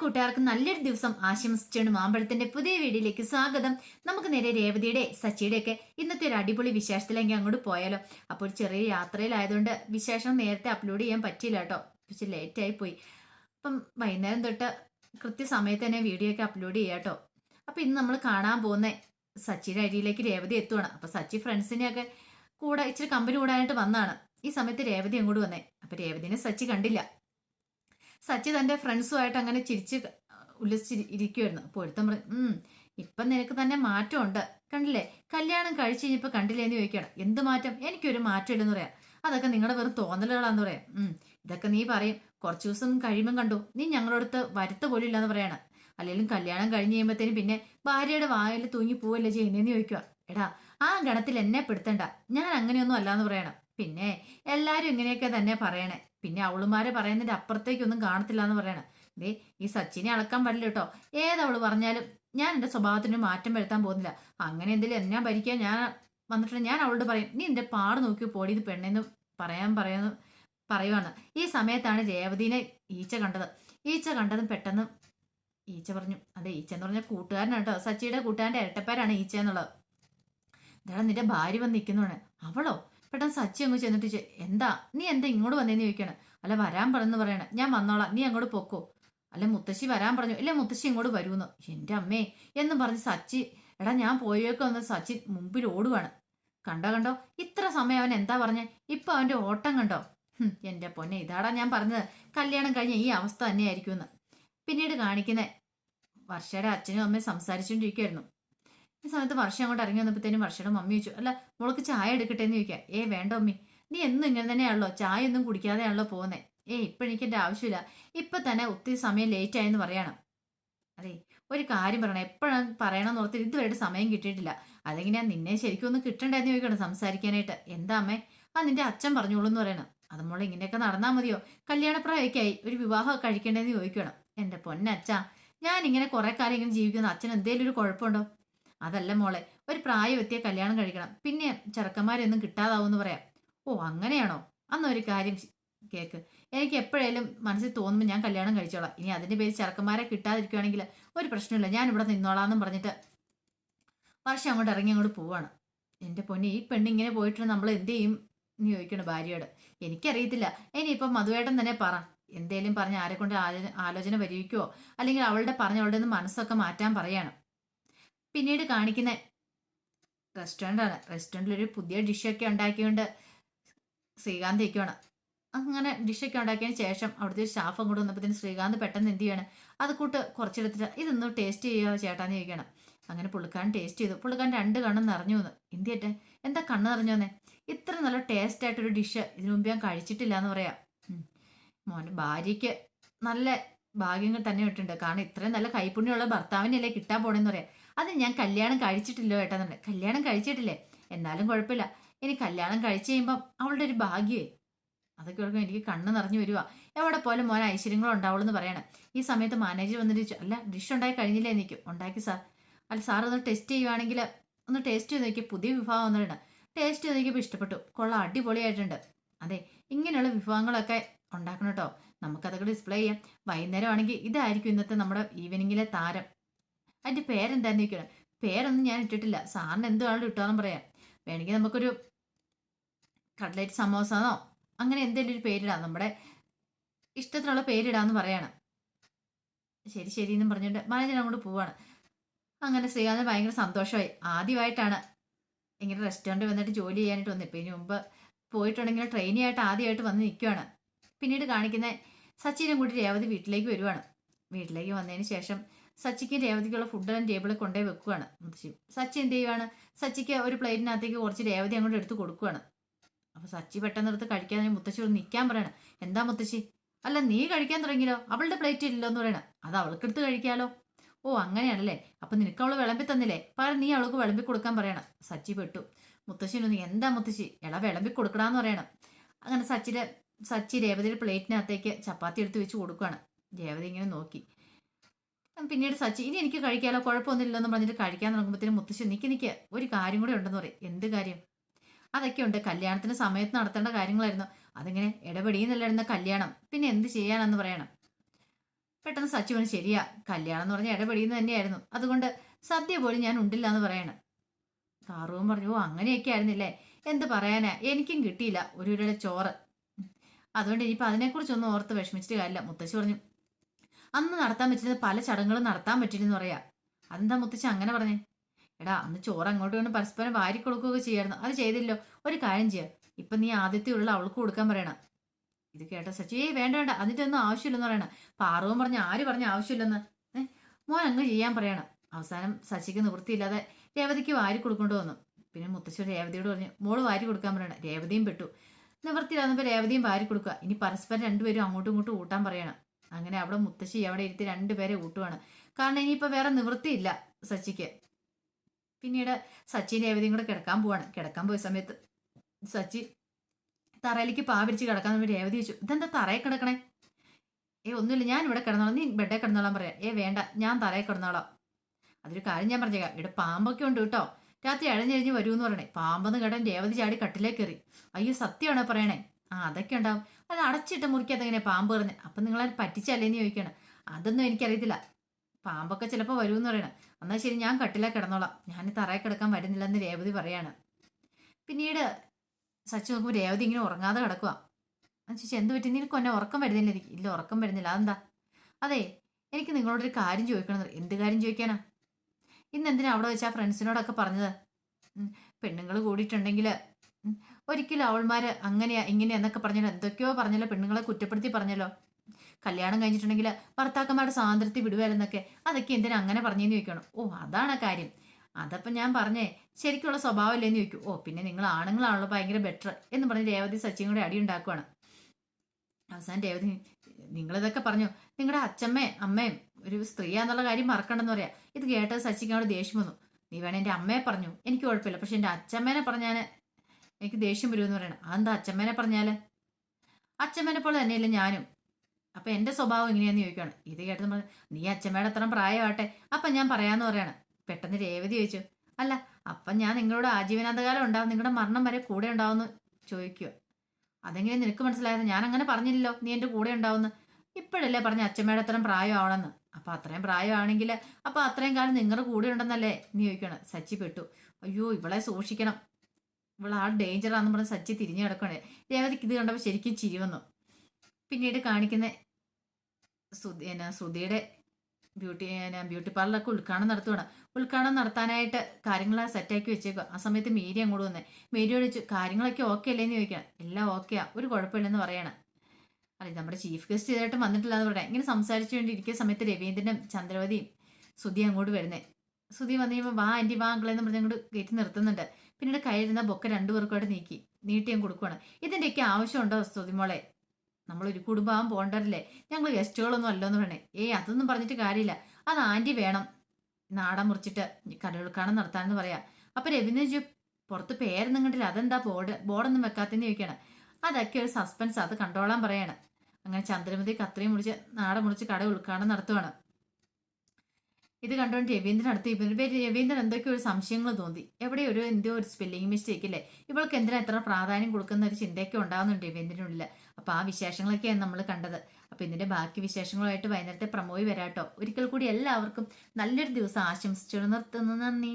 കൂട്ടുകാർക്കും നല്ലൊരു ദിവസം ആശംസിച്ചാണ് മാമ്പഴത്തിന്റെ പുതിയ വീഡിയോയിലേക്ക് സ്വാഗതം. നമുക്ക് നേരെ രേവതിയുടെ സച്ചിയുടെ ഒക്കെ ഇന്നത്തെ ഒരു അടിപൊളി വിശേഷത്തിലെങ്കിൽ അങ്ങോട്ട് പോയാലോ. അപ്പോൾ ചെറിയ യാത്രയിലായതുകൊണ്ട് വിശേഷം നേരത്തെ അപ്ലോഡ് ചെയ്യാൻ പറ്റിയില്ല കേട്ടോ. ലേറ്റ് ആയി പോയി. അപ്പം വൈകുന്നേരം തൊട്ട് കൃത്യസമയത്ത് തന്നെ വീഡിയോ ഒക്കെ അപ്ലോഡ് ചെയ്യാം കേട്ടോ. അപ്പൊ ഇന്ന് നമ്മൾ കാണാൻ പോകുന്ന സച്ചിയുടെ അരിയിലേക്ക് രേവതി എത്തുവാണ്. അപ്പൊ സച്ചി ഫ്രണ്ട്സിനെയൊക്കെ കൂടെ ഇച്ചിരി കമ്പനി കൂടാനായിട്ട് വന്നാണ് ഈ സമയത്ത് രേവതി അങ്ങോട്ട് വന്നേ. അപ്പൊ രേവതിനെ സച്ചി കണ്ടില്ല. സച്ചി തന്റെ ഫ്രണ്ട്സുമായിട്ട് അങ്ങനെ ചിരിച്ച് ഉല്ലസിച്ച് ഇരിക്കുമായിരുന്നു അപ്പോൾ ഒരുത്തം പറയും ഉം ഇപ്പം നിനക്ക് തന്നെ മാറ്റമുണ്ട്. കണ്ടില്ലേ? കല്യാണം കഴിച്ച് കഴിഞ്ഞപ്പോൾ കണ്ടില്ലേ എന്ന് ചോദിക്കണം എന്ത് മാറ്റം? എനിക്കൊരു മാറ്റം ഇല്ലെന്ന് പറയാം. അതൊക്കെ നിങ്ങളുടെ വെറും തോന്നലുകളാന്ന് പറയാം. ഇതൊക്കെ നീ പറയും. കുറച്ച് ദിവസം കഴിയുമ്പം കണ്ടു. നീ ഞങ്ങളുടെ ഞങ്ങളടുത്ത് വരുത്ത പോലും ഇല്ലാന്ന് പറയണം. അല്ലെങ്കിലും കല്യാണം കഴിഞ്ഞ് കഴിയുമ്പോഴത്തേനും പിന്നെ ഭാര്യയുടെ വായിൽ തൂങ്ങി പോവല്ലേ ചെയ്യുന്നതെന്ന് ചോദിക്കുക എടാ ആ ഗണത്തിൽ എന്നെ പെടുത്തണ്ട. ഞാൻ അങ്ങനെയൊന്നും അല്ലാന്ന് പറയണം. പിന്നെ എല്ലാരും ഇങ്ങനെയൊക്കെ തന്നെ പറയണേ. പിന്നെ അവളുമാരെ പറയുന്നതിന്റെ അപ്പുറത്തേക്കൊന്നും കാണത്തില്ല എന്ന് പറയണേ. ദേ ഈ സച്ചിനെ അളക്കാൻ പറ്റില്ല കേട്ടോ. ഏതവൾ പറഞ്ഞാലും ഞാൻ എന്റെ സ്വഭാവത്തിന് മാറ്റം വരുത്താൻ പോകുന്നില്ല. അങ്ങനെ എന്തെങ്കിലും ഞാൻ ഭരിക്കാൻ ഞാൻ വന്നിട്ടുണ്ട് ഞാൻ അവളോട് പറയും നീ എന്റെ പാട് നോക്കി പോടി ഇത് പെണ്ണെന്ന് പറയാൻ പറയുന്നു പറയുവാണ്. ഈ സമയത്താണ് രേവതിനെ ഈച്ച കണ്ടത്. ഈച്ച കണ്ടതും പെട്ടെന്ന് ഈച്ച പറഞ്ഞു അതെ ഈച്ച എന്ന് പറഞ്ഞ കൂട്ടുകാരനാണ് കേട്ടോ. സച്ചിയുടെ കൂട്ടുകാരന്റെ ഇരട്ടപ്പേരാണ് ഈച്ച എന്നുള്ളത്. ഇതാണ് നിന്റെ ഭാര്യ വന്ന് നിൽക്കുന്നതാണ് അവളോ? പെട്ടെന്ന് സച്ചി അങ്ങ് ചെന്നിട്ട് എന്താ? നീ എന്താ ഇങ്ങോട്ട് വന്നേന്ന് ചോദിക്കണം. അല്ല വരാൻ പറഞ്ഞു പറയണേ. ഞാൻ വന്നോളാം. നീ അങ്ങോട്ട് പൊക്കോ. അല്ല മുത്തശ്ശി വരാൻ പറഞ്ഞു. ഇല്ല മുത്തശ്ശി ഇങ്ങോട്ട് വരുമെന്ന്. എന്റെ അമ്മേ. എന്നും പറഞ്ഞ് സച്ചി എടാ ഞാൻ പോയേക്കോ എന്ന് സച്ചി മുമ്പിൽ ഓടുവാണ്. കണ്ടോ കണ്ടോ? ഇത്ര സമയം അവൻ എന്താ പറഞ്ഞേ? ഇപ്പൊ അവന്റെ ഓട്ടം കണ്ടോ? എന്റെ പൊന്നെ ഇതാടാ ഞാൻ പറഞ്ഞത്. കല്യാണം കഴിഞ്ഞ ഈ അവസ്ഥ തന്നെയായിരിക്കും എന്ന് പിന്നീട് കാണിക്കുന്ന വർഷയുടെ അച്ഛനും അമ്മയും സംസാരിച്ചുകൊണ്ടിരിക്കുമായിരുന്നു ഈ സമയത്ത് വർഷം അങ്ങോട്ട് ഇറങ്ങി വന്നപ്പോഴത്തേനും വർഷയുടെ മമ്മി ചോദിച്ചു അല്ല മോൾക്ക് ചായ എടുക്കട്ടെ എന്ന് ചോദിക്കാം. ഏ വേണ്ട മമ്മി നീ എന്നും ഇങ്ങനെ തന്നെയാണല്ലോ ചായ ഒന്നും കുടിക്കാതെയാണല്ലോ പോകുന്നത് ഏ ഇപ്പൊ എനിക്ക് എന്റെ ആവശ്യമില്ല. ഇപ്പൊ തന്നെ ഒത്തിരി സമയം ലേറ്റ് ആയെന്ന് പറയണം. അതെ ഒരു കാര്യം പറയണം. എപ്പോഴാണ് പറയണമെന്ന് ഓർത്തിട്ട് ഇതുവരെയായിട്ട് സമയം കിട്ടിയിട്ടില്ല. അതെങ്ങനെയാ നിന്നെ ശരിക്കും ഒന്ന് കിട്ടണ്ടെന്ന് ചോദിക്കണം സംസാരിക്കാനായിട്ട്. എന്താ അമ്മേ? ആ നിന്റെ അച്ഛൻ പറഞ്ഞോളൂ എന്ന് പറയണം. അത് മോളെ ഇങ്ങനെയൊക്കെ നടന്നാൽ മതിയോ? കല്യാണപ്രായമൊക്കെ ആയി ഒരു വിവാഹം കഴിക്കേണ്ടതെന്ന് ചോദിക്കണം. എന്റെ പൊന്നച്ഛാ ഞാൻ ഇങ്ങനെ കുറെ കാലം ഇങ്ങനെ ജീവിക്കുന്ന അച്ഛൻ എന്തേലും ഒരു കുഴപ്പമുണ്ടോ? അതല്ല മോളെ ഒരു പ്രായമെത്തിയ കല്യാണം കഴിക്കണം. പിന്നെ ചെറുക്കന്മാരൊന്നും കിട്ടാതാവൂന്ന് പറയാം. ഓ അങ്ങനെയാണോ? അന്നൊരു കാര്യം കേക്ക്. എനിക്ക് എപ്പോഴേലും മനസ്സിൽ തോന്നുമ്പോൾ ഞാൻ കല്യാണം കഴിച്ചോളാം. ഇനി അതിന്റെ പേര് ചെറുക്കന്മാരെ കിട്ടാതിരിക്കുവാണെങ്കിൽ ഒരു പ്രശ്നമില്ല ഞാൻ ഇവിടെ നിന്നോളാന്നും പറഞ്ഞിട്ട് വർഷം അങ്ങോട്ട് ഇറങ്ങി അങ്ങോട്ട് പോവാണ്. എന്റെ പൊന്നെ ഈ പെണ്ണ് ഇങ്ങനെ പോയിട്ട് നമ്മൾ എന്ത് ചെയ്യും എന്ന് ചോദിക്കണം ഭാര്യയോട്. എനിക്കറിയത്തില്ല. ഇനിയിപ്പം മധുവേട്ടൻ തന്നെ പറ. എന്തേലും പറഞ്ഞ് ആരെ കൊണ്ട് ആലോചന വരികയോ അല്ലെങ്കിൽ അവളുടെ പറഞ്ഞ അവളുടെ നിന്ന് മനസ്സൊക്കെ മാറ്റാൻ പറയാണ്. പിന്നീട് കാണിക്കുന്നത് റെസ്റ്റോറന്റ് ആണ് റെസ്റ്റോറന്റിൽ ഒരു പുതിയ ഡിഷൊക്കെ ഉണ്ടാക്കിയുണ്ട് ശ്രീകാന്ത് ഇരിക്കുകയാണ് അങ്ങനെ ഡിഷൊക്കെ ഉണ്ടാക്കിയതിന് ശേഷം അവിടുത്തെ ഒരു സ്റ്റാഫ് അങ്ങോട്ട് വന്നപ്പോഴത്തേന് ശ്രീകാന്ത് പെട്ടെന്ന് എന്ത് ചെയ്യണം അത് കൂട്ട് കുറച്ചെടുത്തിട്ട് ഇതൊന്ന് ടേസ്റ്റ് ചെയ്യുക ചേട്ടാന്ന് ചോദിക്കണം അങ്ങനെ പുള്ളിക്കാരൻ ടേസ്റ്റ് ചെയ്തു. പുള്ളിക്കാരൻ രണ്ട് കണ്ണും നിറഞ്ഞു വന്നു. എന്ത് ചെയ്യട്ടെ എന്താ കണ്ണ് നിറഞ്ഞു വന്നേ? ഇത്ര നല്ല ടേസ്റ്റ് ആയിട്ടൊരു ഡിഷ് ഇതിനു മുമ്പ് ഞാൻ കഴിച്ചിട്ടില്ല എന്ന് പറയാം. മോന്റെ ഭാര്യയ്ക്ക് നല്ല ഭാഗ്യങ്ങൾ തന്നെ ഇട്ടുണ്ട് കാരണം ഇത്രയും നല്ല കൈപ്പുണ്യമുള്ള ഭർത്താവിനല്ലേ കിട്ടാൻ പോണെന്ന് പറയാം. അത് ഞാൻ കല്യാണം കഴിച്ചിട്ടില്ലോ ഏട്ടാന്നുണ്ട് കല്യാണം കഴിച്ചിട്ടില്ലേ? എന്നാലും കുഴപ്പമില്ല. ഇനി കല്യാണം കഴിച്ചു കഴിയുമ്പം അവളുടെ ഒരു ഭാഗ്യമേ അതൊക്കെ ഓർക്കുമ്പോൾ എനിക്ക് കണ്ണ് നിറഞ്ഞു വരുവാ. എവിടെ പോലും മോൻ ഐശ്വര്യങ്ങളോ ഉണ്ടാവുള്ളൂ എന്ന് പറയണം. ഈ സമയത്ത് മാനേജർ വന്നിട്ട് അല്ല ഡിഷ് ഉണ്ടായി കഴിഞ്ഞില്ലേ എനിക്ക് ഉണ്ടാക്കി സാർ. അല്ല സാർ ഒന്ന് ടെസ്റ്റ് ചെയ്യുവാണെങ്കിൽ ഒന്ന് ടേസ്റ്റ് ചെയ്ത് നോക്കിയാൽ പുതിയ വിഭവം വന്നിട്ടുണ്ട്. ടേസ്റ്റ് ചെയ്ത് നോക്കിയപ്പോൾ ഇഷ്ടപ്പെട്ടു. കൊള്ള അടിപൊളിയായിട്ടുണ്ട്. അതെ ഇങ്ങനെയുള്ള വിഭവങ്ങളൊക്കെ ഉണ്ടാക്കണം കേട്ടോ. നമുക്കതൊക്കെ ഡിസ്പ്ലേ ചെയ്യാം. വൈകുന്നേരം ആണെങ്കിൽ ഇതായിരിക്കും ഇന്നത്തെ നമ്മുടെ ഈവനിങ്ങിലെ താരം. അതിന്റെ പേരെന്താന്ന് ചോദിക്കണം. പേരൊന്നും ഞാൻ ഇട്ടിട്ടില്ല. സാറിന് എന്ത് വേണമെങ്കിലും ഇട്ടാന്നും പറയാം. വേണമെങ്കിൽ നമുക്കൊരു കട്ട്ലറ്റ് സമോസാന്നോ അങ്ങനെ എന്തെങ്കിലും ഒരു പേരിടാം. നമ്മുടെ ഇഷ്ടത്തിനുള്ള പേരിടാന്ന് പറയണം. ശരി ശരി എന്നും പറഞ്ഞിട്ട് മാനേജർ അങ്ങോട്ട് പോവാണ്. അങ്ങനെ ശ്രീകാന്ത് ഭയങ്കര സന്തോഷമായി. ആദ്യമായിട്ടാണ് ഇങ്ങനെ റെസ്റ്റോറന്റ് വന്നിട്ട് ജോലി ചെയ്യാനായിട്ട് വന്നത് ഇപ്പം ഇനി മുമ്പ് പോയിട്ടുണ്ടെങ്കിൽ ട്രെയിനി ആയിട്ട് ആദ്യമായിട്ട് വന്ന് നിൽക്കുവാണ്. പിന്നീട് കാണിക്കുന്ന സച്ചിനും കൂടി രേവതി വീട്ടിലേക്ക് വരുവാണ്. വീട്ടിലേക്ക് വന്നതിന് ശേഷം സച്ചിക്ക് രേവതിക്കുള്ള ഫുഡെല്ലാം ടേബിളിൽ കൊണ്ടേ വെക്കുകയാണ് മുത്തശ്ശി. സച്ചി എന്ത് ചെയ്യുവാണ്? സച്ചിക്ക് ഒരു പ്ലേറ്റിനകത്തേക്ക് കുറച്ച് രേവതി അങ്ങോട്ട് എടുത്ത് കൊടുക്കുകയാണ് അപ്പൊ സച്ചി പെട്ടെന്ന് എടുത്ത് കഴിക്കാൻ മുത്തശ്ശി ഒന്ന് നിൽക്കാൻ പറയണം. എന്താ മുത്തശ്ശി? അല്ല നീ കഴിക്കാൻ തുടങ്ങിയല്ലോ. അവളുടെ പ്ലേറ്റ് ഇല്ലല്ലോ എന്ന് പറയണം. അത് അവൾക്കെടുത്ത് കഴിക്കാലോ. ഓ അങ്ങനെയാണല്ലേ. അപ്പൊ നിനക്ക് അവൾ വിളമ്പി തന്നില്ലേ? പകരം നീ അവൾക്ക് വിളമ്പി കൊടുക്കാൻ പറയണം. സച്ചി പെട്ടു. മുത്തശ്ശിനൊന്ന് എന്താ മുത്തശ്ശി? എള വിളമ്പി കൊടുക്കടാന്ന് പറയണം. അങ്ങനെ സച്ചിയുടെ സച്ചി രേവതിയുടെ പ്ലേറ്റിനകത്തേക്ക് ചപ്പാത്തി എടുത്ത് വെച്ച് കൊടുക്കുകയാണ് രേവതി ഇങ്ങനെ നോക്കി. പിന്നീട് സച്ചി ഇനി എനിക്ക് കഴിക്കാലോ? കുഴപ്പമൊന്നുമില്ലെന്ന് പറഞ്ഞിട്ട് കഴിക്കാൻ തുടങ്ങുമ്പോഴത്തേനും മുത്തശ്ശി നിക്ക് നിക്ക് ഒരു കാര്യം കൂടെ ഉണ്ടെന്ന് പറയും. എന്ത് കാര്യം? അതൊക്കെ ഉണ്ട്. കല്യാണത്തിന് സമയത്ത് നടത്തേണ്ട കാര്യങ്ങളായിരുന്നു. അതിങ്ങനെ ഇടപെടിയെന്നല്ലായിരുന്ന കല്യാണം. പിന്നെ എന്ത് ചെയ്യാനെന്ന് പറയണം. പെട്ടെന്ന് സച്ചു പറഞ്ഞു ശരിയാ കല്യാണം എന്ന് പറഞ്ഞ ഇടപെടിയെന്ന് തന്നെയായിരുന്നു. അതുകൊണ്ട് സദ്യ പോലും ഞാൻ ഉണ്ടില്ല എന്ന് പറയണം. താറുവും പറഞ്ഞു ഓ അങ്ങനെയൊക്കെ ആയിരുന്നില്ലേ? എന്ത് പറയാനാ? എനിക്കും കിട്ടിയില്ല. ഒരു ഒരു ചോറ്. അതുകൊണ്ട് ഇനിയിപ്പോൾ അതിനെക്കുറിച്ചൊന്നും ഓർത്ത് വിഷമിച്ചിട്ട് കാര്യമില്ല. മുത്തശ്ശി പറഞ്ഞു അന്ന് നടത്താൻ പറ്റുന്നത് പല ചടങ്ങുകളും നടത്താൻ പറ്റില്ലെന്ന് പറയാ. അതെന്താ മുത്തച്ഛൻ അങ്ങനെ പറഞ്ഞേ? എടാ അന്ന് ചോറ് അങ്ങോട്ട് വേണം പരസ്പരം വാരി കൊടുക്കുകയൊക്കെ ചെയ്യായിരുന്നു. അത് ചെയ്തില്ലോ. ഒരു കാര്യം ചെയ്യാം. ഇപ്പൊ നീ ആദ്യത്തെ ഉള്ള അവൾക്ക് കൊടുക്കാൻ പറയണം. ഇത് കേട്ട സച്ചി. ഏയ് വേണ്ട വേണ്ട. അതിന്റെ ആവശ്യമില്ലെന്ന് പറയണം. പാറവും പറഞ്ഞ ആര് പറഞ്ഞ ആവശ്യമില്ലെന്ന്? ഏഹ് മോൻ അങ്ങ് ചെയ്യാൻ പറയണം. അവസാനം സച്ചിക്ക് നിവൃത്തിയില്ലാതെ രേവതിക്ക് വാരി കൊടുക്കേണ്ടി വന്നു. പിന്നെ മുത്തശ്ശി രേവതിയോട് പറഞ്ഞു മോൾ വാരി കൊടുക്കാൻ പറയണം. രേവതിയും പെട്ടു. നിവൃത്തിയില്ലാന്നപ്പോൾ രേവതിയും വാരി കൊടുക്കുക. ഇനി പരസ്പരം രണ്ടുപേരും അങ്ങോട്ടും ഇങ്ങോട്ടും ഊട്ടാൻ പറയണം. അങ്ങനെ അവിടെ മുത്തശ്ശി അവിടെ ഇരുത്തി രണ്ടുപേരെ ഊട്ടുവാണ് കാരണം ഇനിയിപ്പോൾ വേറെ നിവൃത്തിയില്ല സച്ചിക്ക്. പിന്നീട് സച്ചിൻ രേവതിയും കൂടെ കിടക്കാൻ പോവാണ്. കിടക്കാൻ പോയ സമയത്ത് സച്ചി തറയിലേക്ക് പാവിരിച്ച് കിടക്കാൻ രേവതി ചോദിച്ചു ഇതെന്താ തറയിൽ കിടക്കണേ? ഏ ഒന്നുമില്ല ഞാൻ ഇവിടെ കിടന്നോളാം. നീ ബെഡേ കിടന്നോളാൻ പറയാം. ഏ വേണ്ട ഞാൻ തറയിൽ കിടന്നോളാം. അതൊരു കാര്യം ഞാൻ പറഞ്ഞേക്കാം. ഇവിടെ പാമ്പൊക്കെ ഉണ്ട് കേട്ടോ. രാത്രി അഴഞ്ഞഴിഞ്ഞ് എന്ന് പറയണേ. പാമ്പെന്ന് കേട്ടാൻ രേവതി ചാടി കട്ടിലേക്ക് കയറി. അയ്യോ സത്യമാണോ പറയണേ? ആ അതൊക്കെ ഉണ്ടാവും. അത് അടച്ചിട്ട് മുറിക്കാത്ത ഇങ്ങനെ പാമ്പ് പറഞ്ഞ് അപ്പം നിങ്ങളത് പറ്റിച്ചല്ലേന്ന് ചോദിക്കണം. അതൊന്നും എനിക്കറിയത്തില്ല. പാമ്പൊക്കെ ചിലപ്പോൾ വരുമെന്ന് പറയണം. എന്നാൽ ശരി ഞാൻ കട്ടിലാ കിടന്നോളാം. ഞാൻ തറയിൽ കിടക്കാൻ വരുന്നില്ലെന്ന് രേവതി പറയാണ്. പിന്നീട് സച്ചു നോക്കുമ്പോൾ രേവതി ഇങ്ങനെ ഉറങ്ങാതെ കിടക്കുക ചേച്ചി എന്ത് പറ്റി? നിനക്ക് എന്നെ ഉറക്കം വരുന്നില്ല? എനിക്ക് ഇല്ല ഉറക്കം വരുന്നില്ല. അതെന്താ? അതെ എനിക്ക് നിങ്ങളോടൊരു കാര്യം ചോദിക്കണം എന്ത് കാര്യം ചോദിക്കാനാ? ഇന്ന് എന്തിനാ അവിടെ വെച്ചാൽ ഫ്രണ്ട്സിനോടൊക്കെ പറഞ്ഞത്? പെണ്ണുങ്ങൾ കൂടിയിട്ടുണ്ടെങ്കിൽ ഒരിക്കലും അവൾമാര് അങ്ങനെയാ ഇങ്ങനെയാ എന്നൊക്കെ പറഞ്ഞല്ലോ. എന്തൊക്കെയോ പറഞ്ഞല്ലോ പെണ്ണുങ്ങളെ കുറ്റപ്പെടുത്തി പറഞ്ഞല്ലോ. കല്യാണം കഴിഞ്ഞിട്ടുണ്ടെങ്കിൽ ഭർത്താക്കന്മാരുടെ സ്വാതന്ത്ര്യത്തിൽ വിടുവല്ലെന്നൊക്കെ അതൊക്കെ എന്തിനാ അങ്ങനെ പറഞ്ഞെന്ന് ചോദിക്കണം? ഓ അതാണ് കാര്യം. അതപ്പം ഞാൻ പറഞ്ഞേ ശരിക്കുള്ള സ്വഭാവം ഇല്ലേന്ന് ചോദിക്കും. ഓ പിന്നെ നിങ്ങൾ ആണുങ്ങളാണല്ലോ ഭയങ്കര ബെറ്റർ എന്ന് പറഞ്ഞ് രേവതി സച്ചിയും കൂടെ അടി ഉണ്ടാക്കുവാണ്. അവസാനം രേവതി നിങ്ങളിതൊക്കെ പറഞ്ഞു നിങ്ങളുടെ അച്ഛമ്മേ അമ്മയും ഒരു സ്ത്രീയാന്നുള്ള കാര്യം മറക്കണ്ടെന്ന് പറയാം. ഇത് കേട്ടത് സച്ചിക്ക് ദേഷ്യം വന്നു. നീ വേണേ എന്റെ അമ്മയെ പറഞ്ഞു. എനിക്ക് കുഴപ്പമില്ല. പക്ഷെ എന്റെ അച്ഛമ്മേനെ പറഞ്ഞാൽ എനിക്ക് ദേഷ്യം വരുമെന്ന് പറയണം. അതെന്താ അച്ഛമ്മേനെ പറഞ്ഞാൽ അച്ഛമ്മേനെ പോലെ തന്നെയല്ലേ ഞാനും. അപ്പൊ എന്റെ സ്വഭാവം എങ്ങനെയാന്ന് ചോദിക്കുകയാണ് ഇത് കേട്ടത് നമ്മൾ നീ അച്ഛമ്മയുടെ അത്ര പ്രായമാട്ടെ അപ്പൊ ഞാൻ പറയാന്ന് പറയണം. പെട്ടെന്ന് രേവതി ചോദിച്ചു അല്ല അപ്പൊ ഞാൻ നിങ്ങളോട് ആജീവനാന്തകാലം ഉണ്ടാവും. നിങ്ങളുടെ മരണം വരെ കൂടെ ഉണ്ടാവുമെന്ന് ചോദിക്കുക അതെങ്ങനെ നിനക്ക് മനസ്സിലായത്? ഞാൻ അങ്ങനെ പറഞ്ഞില്ലല്ലോ. നീ എന്റെ കൂടെ ഉണ്ടാവുമെന്ന്. ഇപ്പോഴല്ലേ പറഞ്ഞ അച്ഛമ്മയുടെ അത്രയും പ്രായമാവണമെന്ന്. അപ്പൊ അത്രയും പ്രായമാണെങ്കിൽ അപ്പൊ അത്രയും കാലം നിങ്ങളുടെ കൂടെ ഉണ്ടെന്നല്ലേ? നീ ചോദിക്കണം സച്ചി പെട്ടു. അയ്യോ ഇവളെ സൂക്ഷിക്കണം. ഇവളെ ആ ഡേഞ്ചറാന്ന് പറഞ്ഞ് സച്ചി തിരിഞ്ഞു കിടക്കണേ രേവതിക്ക് ഇത് കണ്ടപ്പോൾ ശരിക്കും ചിരി വന്നു. പിന്നീട് കാണിക്കുന്ന സുധി എന്നാ സുധിയുടെ ബ്യൂട്ടി ബ്യൂട്ടി പാർലറൊക്കെ ഉദ്ഘാടനം നടത്തുകയാണ് ഉദ്ഘാടനം നടത്താനായിട്ട് കാര്യങ്ങൾ സെറ്റാക്കി വെച്ചേക്കുക ആ സമയത്ത് മേരി അങ്ങോട്ട് വന്നേ. മേരി ചോദിച്ചു കാര്യങ്ങളൊക്കെ ഓക്കെ അല്ലേന്ന് ചോദിക്കണം എല്ലാം ഓക്കെയാ. ഒരു കുഴപ്പമില്ലെന്ന് പറയണം. അല്ല നമ്മുടെ ചീഫ് ഗസ്റ്റ് ഇതായിട്ട് വന്നിട്ടില്ല എന്ന് പറയാം ഇങ്ങനെ സംസാരിച്ചു കൊണ്ടിരിക്കുന്ന സമയത്ത് രവീന്ദ്രനും ചന്ദ്രവതിയും സുധി അങ്ങോട്ട് വരുന്നേ. സുധി വന്നു കഴിയുമ്പോൾ വാ ആന്റി വാ അങ്കിളെന്ന് പറഞ്ഞ് അങ്ങോട്ട് കയറ്റി നിർത്തുന്നുണ്ട്. പിന്നീട് കയ്യിലിരുന്ന ബൊക്ക രണ്ടുപേർക്കോടെ നീക്കി നീട്ടിയും കൊടുക്കുവാണ്. ഇതിന്റെയൊക്കെ ആവശ്യമുണ്ടോ മോളെ? നമ്മൾ ഒരു കുടുംബം പോകണ്ടല്ലേ ഞങ്ങൾ ഗസ്റ്റുകളൊന്നും അല്ലോന്ന് പറയണേ. ഏയ് അതൊന്നും പറഞ്ഞിട്ട് കാര്യമില്ല. അത് ആന്റി വേണം. നാടൻ മുറിച്ചിട്ട് കടൽക്കാണം നടത്താനെന്ന് പറയാം. അപ്പൊ രവീന്ദ്രൻ ജി പുറത്ത് പേരൊന്നും കണ്ടില്ല. അതെന്താ ബോർഡ്? ബോർഡൊന്നും വെക്കാത്തെന്ന് ചോദിക്കണം അതൊക്കെ ഒരു സസ്പെൻസ് അത് കണ്ടോളാൻ പറയാണ്. അങ്ങനെ ചന്ദ്രമതി കത്രയും മുറിച്ച് നാടൻ മുറിച്ച് കട ഉൾക്കാണം നടത്തുവാണ്. ഇത് കണ്ടുകൊണ്ട് രവീന്ദ്രൻ അടുത്ത് രവീന്ദ്രൻ എന്തൊക്കെയോ ഒരു സംശയങ്ങൾ തോന്നി. എവിടെ ഒരു എന്തോ ഒരു സ്പെല്ലിംഗ് മിസ്റ്റേക്ക് അല്ലേ ഇവൾക്ക് എന്തിനാ എത്ര പ്രാധാന്യം കൊടുക്കുന്ന ഒരു ചിന്തയൊക്കെ ഉണ്ടാകുന്നുണ്ട് രവീന്ദ്രനുള്ളിൽ അപ്പൊ ആ വിശേഷങ്ങളൊക്കെയാണ് നമ്മൾ കണ്ടത്. അപ്പൊ ഇതിന്റെ ബാക്കി വിശേഷങ്ങളുമായിട്ട് വൈകുന്നേരത്തെ പ്രമോയി വരാട്ടോ. ഒരിക്കൽ കൂടി എല്ലാവർക്കും നല്ലൊരു ദിവസം ആശംസിച്ചു നിർത്തുന്നു. നന്ദി.